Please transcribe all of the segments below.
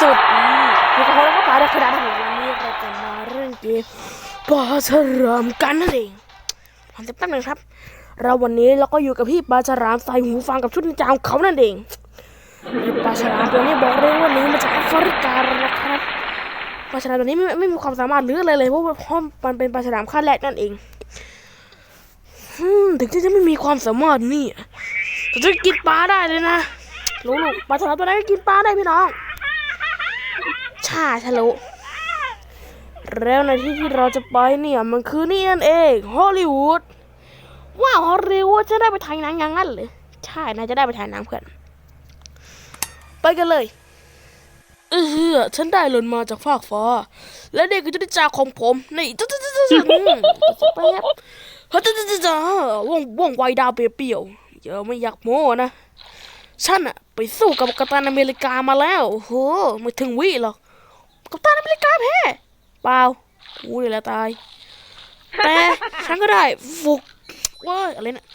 สุดนี่ก็พอแล้วก็ปลาได้ขนาดนั้นวันนี้เราจะมาเรื่องเกมปลาฉลามกันนั่นเองทำเต็มตั้งเลยครับ เราวันนี้เราก็อยู่กับพี่ปลาฉลามใส่หูฟังกับชุดนินจาของเขานั่นเองปลาฉลามตัวนี้บอกเลยว่าหนี้มาจากแอฟริกาแล้วนะครับปลาฉลามตัวนี้ไม่ไม่มีความสามารถหรืออะไรเลยเพราะว่าเพราะมันเป็นปลาฉลามขั้นแรกนั่นเองถึงจะไม่มีความสามารถนี่แต่จะกินปลาได้เลยนะรู้ลูกปลาฉลามตัวนั้นก็กินปลาได้พี่น้อง ชาทะลุแล้วในที่ที่เราจะไปเนี่ยมันคือนี่นั่นเองฮอลลีวูดว้าวฮอลลีวูดจะได้ไปถ่ายหนังอย่างนั้นเลยใช่นายจะได้ไปถ่ายหนังเพื่อนไปกันเลยเออฉันได้หล่นมาจากฟากฟ้า และเด็กก็จะได้จากของผมนี่จ๊ะจ๊ะจ๊ะจ๊ะจ๊ะอืมแป๊บเฮ้ยจ๊ะจ๊ะจ๊ะจ๊ะว่องว่องไวดาวเปรี้ยวๆอย่าไม่อยากโม้นะฉันอะไปสู้กับกัปตันอเมริกามาแล้วโอ้โหไม่ถึงวิหรอก กัปตันอเมริกาแพ้เปล่ากูนี่แหละตาย แต่ฉันก็ได้ฟุกว้ายอะไรเนี่ย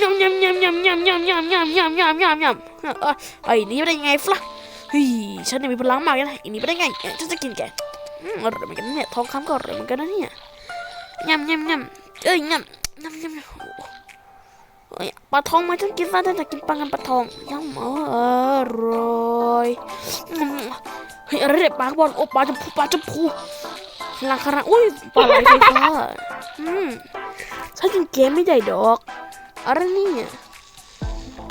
ยำยำยำยำยำยำยำยำยำยำยำยำไอ้นี่ไม่ได้ไงฟล่ะเฮ้ยฉันเนี่ยมีพลังมากเลยนะไอ้นี่ไม่ได้ไงฉันจะกินแกอืมอร่อยเหมือนกันเนี่ยทองคำก็อร่อยเหมือนกันนะเนี่ยยำยำยำเอ้ยยำยำยำ ปลาทองมาฉันกินซะฉันจะกินปลากันปลาทองยำอร่อยอืมเฮ้ยอะไรเนี่ยปลากบอลโอ้ปลาจะพูปลาจะพูพลังคาราอุ้ยปลาไหลไฟฟ้าอืมฉันกินเกไม่ได้ดอกอะไรนี่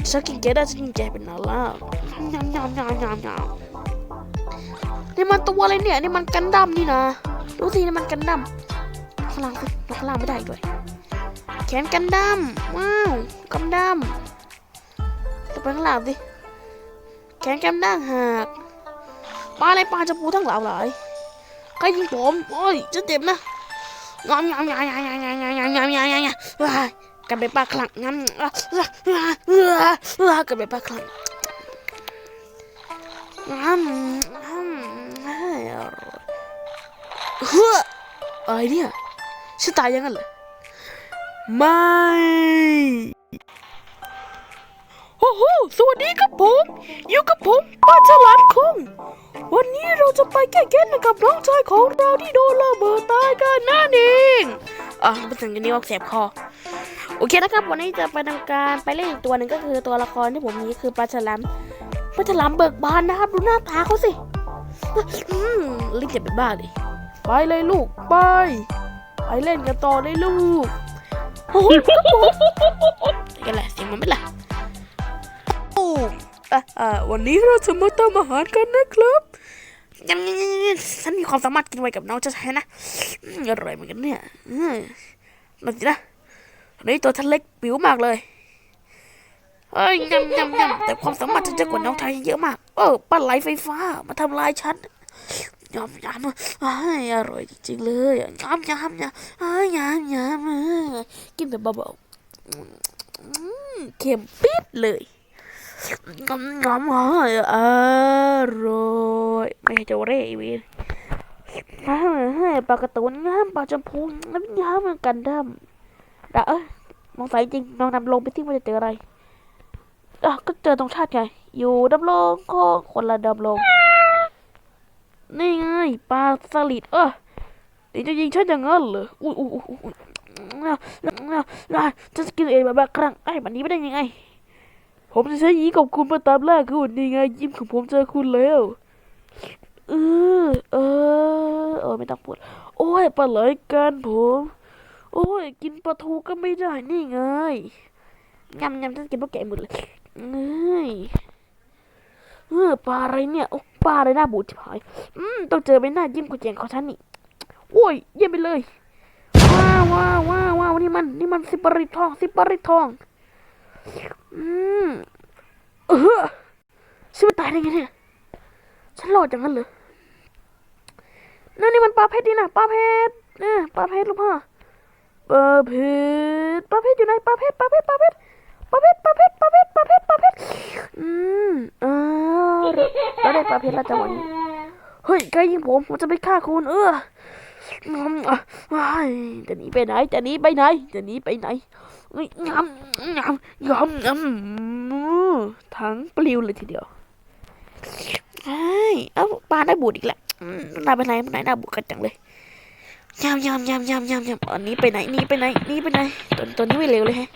ฉันกินเกได้ฉันกินแกเป็นนาล่ายำยำยำยำยำนี่มันตัวอะไรเนี่ยนี่มันกันดั้มนี่นะดูสินี่มันกันดั้มข้างล่างข้างล่างไม่ได้ด้วย แขนกันดั้มว้าวกันดั้มจะไปข้างล่างสิแขนกันดั้มหักปลาอะไรปลาจะปูทั้งหลายหลายใครยิงผมโอ้ยจะเจ็บนะงอมงอมงอมงอมงอมงอมงอมงอมงอมงอมงอมว้ากันเป็นปลาคลั่งงอมอะอะอะอะอะกันเป็นปลาคลั่งงอมงอมเฮ้ยอร่อยเฮ้ออะไรเนี่ยฉันตายยังไงเลย ไม่โอ้โหสวัสดีครับผม อยู่กับผมป้าฉลาดคง วันนี้เราจะไปแก้แค้นกับน้องชายของเราที่โดนระเบิดตายกันนั่นเองอะเป็นสิ่งนี้ว่าเสียบคอโอเคนะครับวันนี้จะไปทำการไปเล่นอีกตัวหนึ่งก็คือตัวละครที่ผมมีคือปลาฉลามปลาฉลามเบิกบานนะครับดูหน้าตาเขาสิอืมรีบจะเป็นบ้าเลยไปเลยลูกไปไปเล่นกันต่อเลยลูก โอ้โหกันแหละเสียงมันไม่ละโอ้อะอะวันนี้เราจะมาทำอาหารกันนะครับยำยำยำยำฉันมีความสามารถกินไวกับน้องจะใช่นะอร่อยเหมือนกันเนี่ยมมาสินะอันนี้ตัวฉันเล็กปิ๋วมากเลยเอ้ยยำยำยำแต่ความสามารถฉันจะกว่าน้องชายเยอะมาก เออปลาไหลไฟฟ้ามาทำลายฉัน ยำยำอ้ายอร่อยจริงๆเลยยำยำยำอ้ายยำยำกินแบบเบาๆอืมเค็มปิดเลยงอมงอมอร่อยไม่ใช่เจะเร่อีเวนให้ปลากระตุนงามปลาจมพูน้ำยามือนกันดำด่าเอ้ยมองสายจริงลองนำลงไปที่ว่าจะเจออะไรอะก็เจอตรงชาติไง อยู่ดำลงก็คนละดำลง นี่ไงปลาสลิดเออเดี๋ยวจะยิงฉันอย่างนั้นเหรออุ้ยอุ้ยอุ้ยอุ้ยน่าจะกินเองแบบครั้งไอ้แบบนี้ไม่ได้ยังไง ผมจะใช้ยี้กับคุณมาตามล่าคุณนี่ไงยิ้มของผมเจอคุณแล้วเออเออเออไม่ต้องพูดโอ้ยปลาไหลกันผม โอ้ย กินปลาทูก็ไม่ได้นี่ไงยำยำฉันกินพวกแกหมดเลยเอ้ยเออปลาอะไรเนี่ยโอ้ ปลาอะไรหน้าบูดชิบหาย อืมต้องเจอไปหน้ายิ้มกุญแจงของฉันนี่โอ้ยเยี่ยมไปเลย ว้าวว้าวว้าวว้าวนี่มัน นี่มันสิปริตทองสิปริตทอง อืมเออฉันไม่ตายได้ไงเนี่ยฉันรอดอย่างนั้นเลยนั่นนี่มันปลาเพชรนี่นะปลาเพชรเนี่ยปลาเพชรลูกพ่อปลาเพชรปลาเพชรอยู่ไหนปลาเพชรปลาเพชรปลาเพชร ปลาเพชรปลาเพชรปลาเพชรปลาเพชรปลาเพชรอืมอ่าเราได้ปลาเพชรแล้วจังหวะนี้เฮ้ยใครยิงผมผมจะไปฆ่าคุณเออจะหนีไปไหนจะหนีไปไหนจะหนีไปไหนยำยำยำยำทั้งปลิวเลยทีเดียวไอ้เอ้าปลาได้บูดอีกแล้วอืมนาไปไหนไปไหนหน้าบูดกันจังเลยยำยำยำยำยำยำอันนี้ไปไหนนี่ไปไหนนี่ไปไหนตัวตัวนี้ไม่เร็วเลยฮะ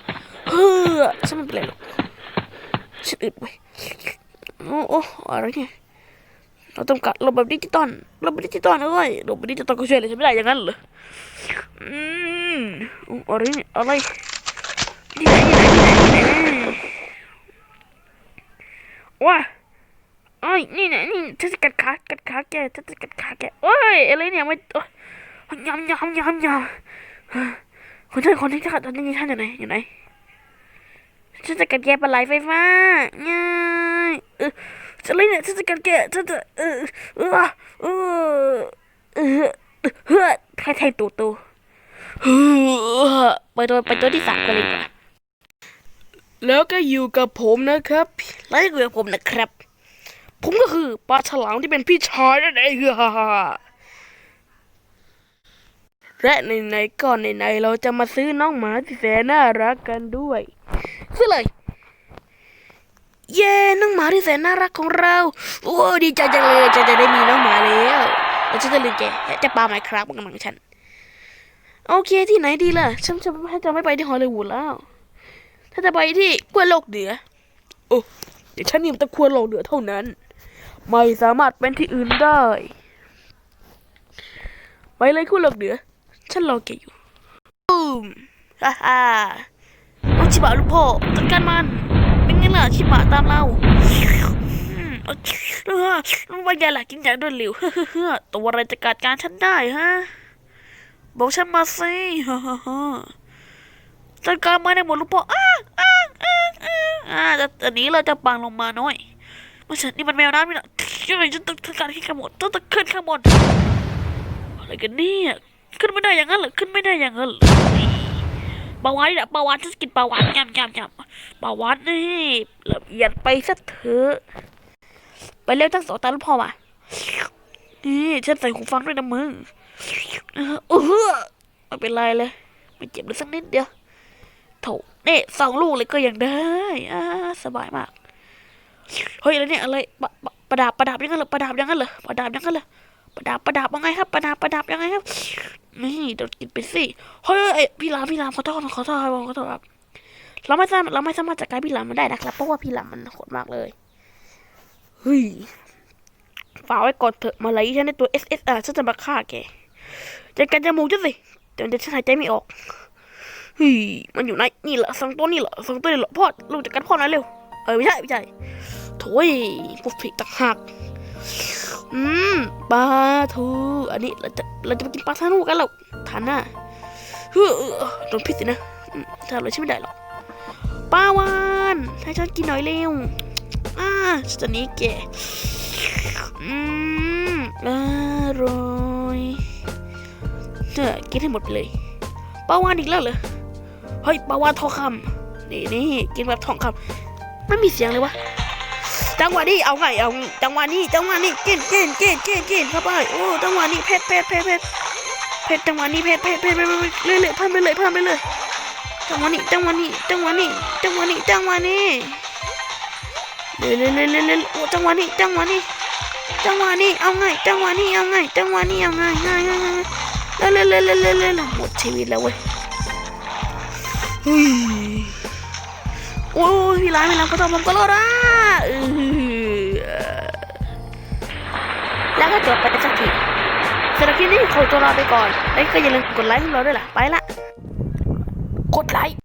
เฮ้อฉันไมันเป็นไรหรอกฉันอึดไปโอ้โอ้อะไรเนี่ยเราต้องกัดระบบดิจิตอลระบบดิจิตอลเอ้ยระบบดิจิตอลก็ช่วยอะไรฉันไม่ได้อย่างนั้นเหรออืมอะไรเนี่ยอะไรนี่ไหนนี่ไหนนี่ไหนว้าโอ้ยนี่นะนี่ฉันจะกัดขากัดขาแกฉันจะกัดขาแกโอ้ยอะไรเนี่ยไม่โอ้ยยำยำยำยำคนที่คนที่จะกัดตอนนี้ท่านอยู่ไหนอยู่ไหน ฉันจะกัดแกปลาไหลไฟฟ้าง่ายเออฉันเลยเนี่ยฉันจะกัดแกฉันจะเออเออเออเออเฮ้อใครแทงตูตูไปตัวไปตัวที่สามกันเลยกว่าแล้วก็อยู่กับผมนะครับ แล้วอยู่กับผมนะครับ ผมก็คือปลาฉลามที่เป็นพี่ชายนั่นเองฮ่าฮ่าฮ่าและในในก่อนในในเราจะมาซื้อน้องหมาที่แสนน่ารักกันด้วย ซื้อเลย เย้น้องหมาที่แสนน่ารักของเราโอ้ดีใจจังเลยจะจะได้มีน้องหมาแล้วแล้วฉันจะลืมแกจะปาไมครับกำลังฉัน โอเคที่ไหนดีล่ะฉันจะจะไม่ไปที่ฮอลลีวูดแล้ว ถ้าจะไปที่ขั้วโลกเหนือโอ้เดี๋ยวฉันนี่มันต้องขั้วโลกเหนือเท่านั้น ไม่สามารถเป็นที่อื่นได้ไปเลยคุณหลกเหนือฉันรอแกอยู่ตูมฮ่าฮ่า เอาชิบะลูกพ่อจัดการมันเป็นไงล่ะชิบะตามเราอืมเอาเอว่าไงล่ะกินย่างรวดเร็วเฮ้อตัวอะไรจะกัดการฉันได้ฮะ บอกฉันมาสิจัดการมาในหมดลูกพ่ออ้าอ้าอ้าอ้าอ่าแต่อันนี้เราจะปังลงมาหน่อยไม่ใช่นี่มันแมวน้ำนี่นะช่วยฉันต้องทำการขึ้นข้างบนต้องต้องขึ้นข้างบนอะไรกันเนี่ยขึ้นไม่ได้อย่างนั้นเหรอขึ้นไม่ได้อย่างนั้นเหรอ ปลาวานนี่แหละปลาวานฉันกินปลาวานยำยำยำปลาวานนี่ละเอียดไปสักเถอะไปเร็วทั้งสองตาลูกพ่อมานี่ฉันใส่หูฟังด้วยนะมึงเออเออไม่เป็นไรเลยไม่เจ็บเลยสักนิดเดียวโถนี่สองลูกเลยก็ยังได้อ่าสบายมากเฮ้ยแล้วเนี่ยอะไรปะปะประดับประดับยังไงเหรอประดับยังไงเหรอประดับยังไงเหรอประดับประดับยังไงครับ ประดับประดับยังไงครับ นี่เดี๋ยวกินไปสิเฮ้ยเอ้ยพี่รามพี่รามขอโทษขอโทษขอโทษครับเราไม่สามารถเราไม่สามารถจัดการพี่รามมันได้นะครับเพราะว่าพี่รามมันโหดมากเลยเฮ้ยฝากไว้ก่อนเถอะมาไล่ฉันในตัว SSR ฉันจะมาฆ่าแกจัดการจมูกฉันสิเดี๋ยวเดี๋ยวฉันหายใจไม่ออกเฮ้ยมันอยู่ไหนนี่เหรอสองตัวนี่เหรอสองตัวนี่เหรอพ่อลูกจัดการพ่อหน่อยเร็วเออไม่ใช่ไม่ใช่โถยพวกผิดต่างหาก ปลาทูอันนี้เราจะเราจะไปกินปลาทานูกันแล้วทานหน้าเฮ้อโดนพิษสินะอืมทำอะไรใช่ไม่ได้หรอกปลาวานให้ฉันกินหน่อยเร็วอ่าฉันนี้แกอืมอร่อยเฮ้อกินให้หมดไปเลยปลาวานอีกแล้วเหรอเฮ้ยปลาวานทองคำนี่นี่กินแบบทองคำไม่มีเสียงเลยวะ จังหวะนี้เอาไงเอาจังหวะนี้จังหวะนี้กินกินกินกินกินเข้าไปโอ้จังหวะนี้เผ็ดเผ็ดเผ็ดเผ็ดเผ็ดจังหวะนี้เผ็ดเผ็ดเผ็ดเผ็ดเรื่อยเรื่อยๆพันไปเลยพันไปเลยจังหวะนี้จังหวะนี้จังหวะนี้จังหวะนี้จังหวะนี้เรื่อยเรื่อยเรื่อยเรื่อยเรื่อยโอ้จังหวะนี้จังหวะนี้จังหวะนี้เอาไงจังหวะนี้เอาไงจังหวะนี้เอาไงง่ายง่ายง่ายเรื่อยเรื่อยเรื่อยเรื่อยเรื่อยหมดชีวิตแล้วเว้ยโอ้ยพี่ร้านพี่ร้านก็ทำผมก็รอดอะ แล้วก็จบไปสักทีสำหรับคลิปนี้ขอตัวลาไปก่อน แล้วก็อย่าลืมกดไลค์ให้เราด้วยล่ะ ไปละ กดไลค์